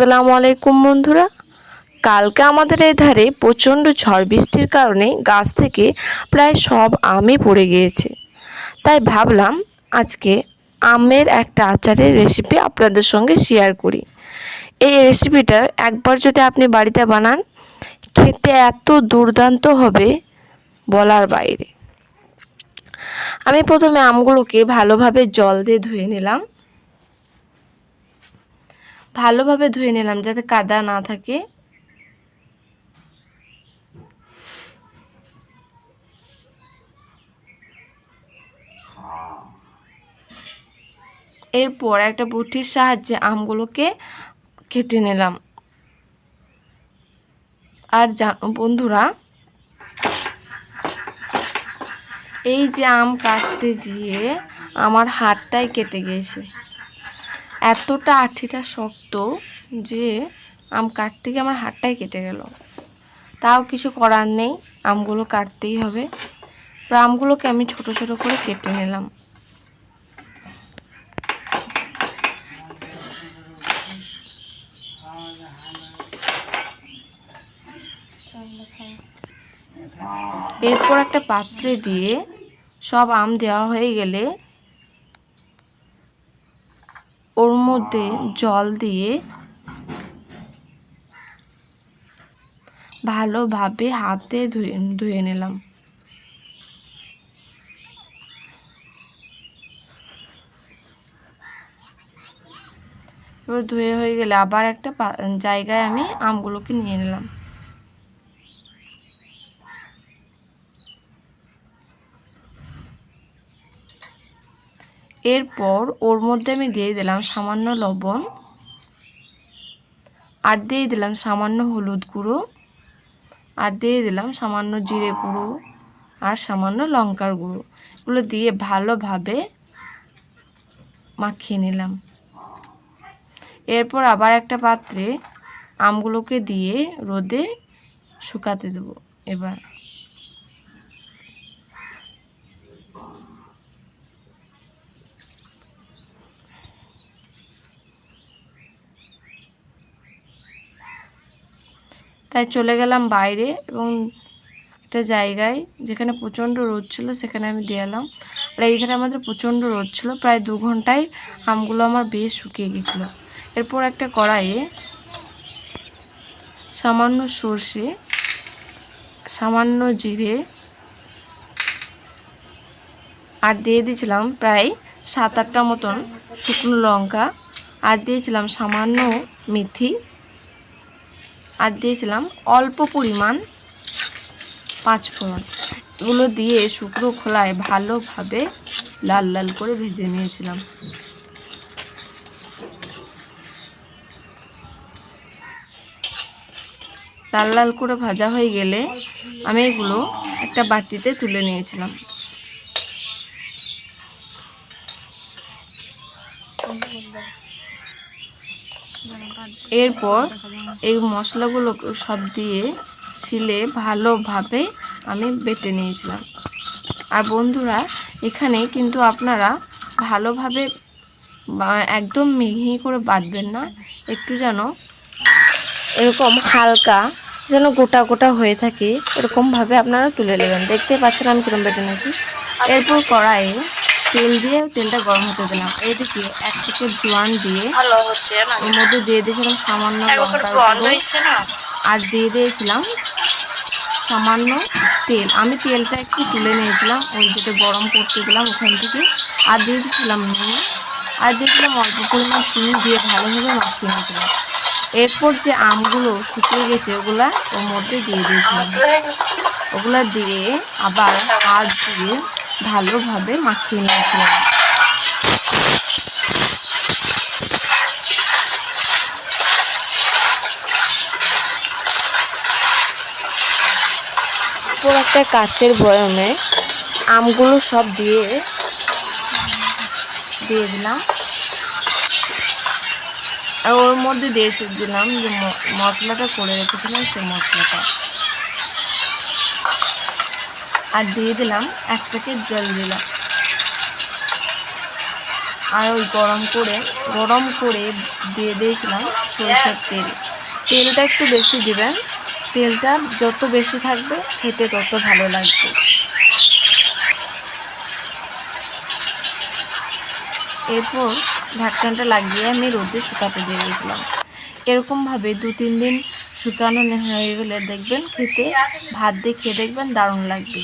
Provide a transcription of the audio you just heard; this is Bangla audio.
আসসালামু আলাইকুম বন্ধুরা। কালকে আমাদের এই ধারে প্রচণ্ড ঝড় বৃষ্টির কারণে গাছ থেকে প্রায় সব আমই পড়ে গিয়েছে। তাই ভাবলাম আজকে আমের একটা আচারের রেসিপি আপনাদের সঙ্গে শেয়ার করি। এই রেসিপিটা একবার যদি আপনি বাড়িতে বানান, খেতে এত দুর্দান্ত হবে বলার বাইরে। আমি প্রথমে আমগুলোকে ভালোভাবে জল দিয়ে ধুয়ে নিলাম। ভালোভাবে ধুয়ে নিলাম যাতে কাদা না থাকে। এরপর একটা বুটির সাহায্যে আমগুলোকে কেটে নিলাম। আর বন্ধুরা, এই যে আম কাটতে গিয়ে আমার হাতটাই কেটে গিয়েছে। এতটা আঠিটা শক্ত যে আম কাটতে গিয়ে আমার হাতটাই কেটে গেল। তাও কিছু করার নেই, আমগুলো কাটতেই হবে। আমগুলোকে আমি ছোট ছোট করে কেটে নিলাম। এরপর একটা পাত্রে দিয়ে সব আম দেওয়া হয়ে গেলে ওর মধ্যে জল দিয়ে ভালোভাবে হাতে ধুয়ে ধুয়ে নিলাম। এবার ধুয়ে হয়ে গেলে আবার একটা জায়গায় আমি আমগুলোকে নিয়ে নিলাম। এরপর ওর মধ্যে আমি দিয়ে দিলাম সামান্য লবণ আর দিয়ে দিলাম সামান্য হলুদ গুঁড়ো আর দিয়ে দিলাম সামান্য জিরে গুঁড়ো আর সামান্য লঙ্কার গুঁড়ো। এগুলো দিয়ে ভালোভাবে মাখিয়ে নিলাম। এরপর আবার একটা পাত্রে আমগুলোকে দিয়ে রোদে শুকাতে দেবো এবার। তাই চলে গেলাম বাইরে এবং একটা জায়গায় যেখানে প্রচণ্ড রোদ ছিল সেখানে আমি দিয়ে এলাম। আর এইখানে আমাদের প্রচণ্ড রোদ ছিল, প্রায় দু ঘন্টায় আমগুলো আমার বেশ শুকিয়ে গেছিল। এরপর একটা কড়াইয়ে সামান্য সর্ষে, সামান্য জিরে আর দিয়ে দিয়েছিলাম প্রায় সাত আটটা মতন শুকনো লঙ্কা। আর দিয়েছিলাম সামান্য মেথি। আর দিয়েছিলাম অল্প পরিমাণ পাঁচ ফোড়ন। এগুলো দিয়ে শুকনো খোলায় ভালোভাবে লাল লাল করে ভেজে নিয়েছিলাম। লাল লাল করে ভাজা হয়ে গেলে আমি এগুলো একটা বাটিতে তুলে নিয়েছিলাম। এরপর এই মশলাগুলো সব দিয়ে ছিলে ভালোভাবে আমি বেটে নিয়েছিলাম। আর বন্ধুরা, এখানে কিন্তু আপনারা ভালোভাবে একদম মিহি করে বাটবেন না। একটু যেন এরকম হালকা যেন গোটা গোটা হয়ে থাকে, এরকমভাবে আপনারা তুলে নেবেন। দেখতে পাচ্ছেন আমি কিরম বেটে নিয়েছি। এরপর কড়াইয়ে তেল দিয়ে তেলটা গরম হতে দিলাম। এইদিকে এক থেকে জোয়ান দিয়ে ওর মধ্যে দিয়ে দিয়েছিলাম সামান্য আর দিয়ে দিয়েছিলাম সামান্য তেল। আমি তেলটা একটু তুলে নিয়েছিলাম ওই যেটা গরম করতে দিলাম ওখান থেকে। আর দিয়ে দিয়েছিলাম নুন। আর দিয়েছিলাম অল্প পরিমাণ চিনি দিয়ে ভালোভাবে মাখিয়ে নিয়েছিলাম। এরপর যে আমগুলো শুকিয়ে গেছে ওগুলা ওর মধ্যে দিয়ে দিয়েছিলাম। ওগুলা দিয়ে আবার হাত দিয়ে ভালোভাবে মাখিয়ে নিয়েছিলাম। পুরো একটা কাচের বয়মে আমগুলো সব দিয়ে দিয়ে দিলাম। আর ওর মধ্যে দিয়ে দিলাম যে মশলাটা করে রেখেছিলাম সেই মশলাটা। আর দিয়ে দিলাম এক প্যাকেট জল দিলাম। আর ওই গরম করে গরম করে দিয়ে দিয়েছিলাম সরষের তেল। তেলটা একটু বেশি দেবেন। তেলটা যত বেশি থাকবে, খেতে তত ভালো লাগবে। এরপর ঢাকনাটা লাগিয়ে আমি রোদে শুকাতে দিয়ে দিয়েছিলাম। এরকমভাবে দু তিন দিন শুকানো হয়ে গেলে দেখবেন খেতে, ভাত দিয়ে খেয়ে দেখবেন দারুণ লাগবে।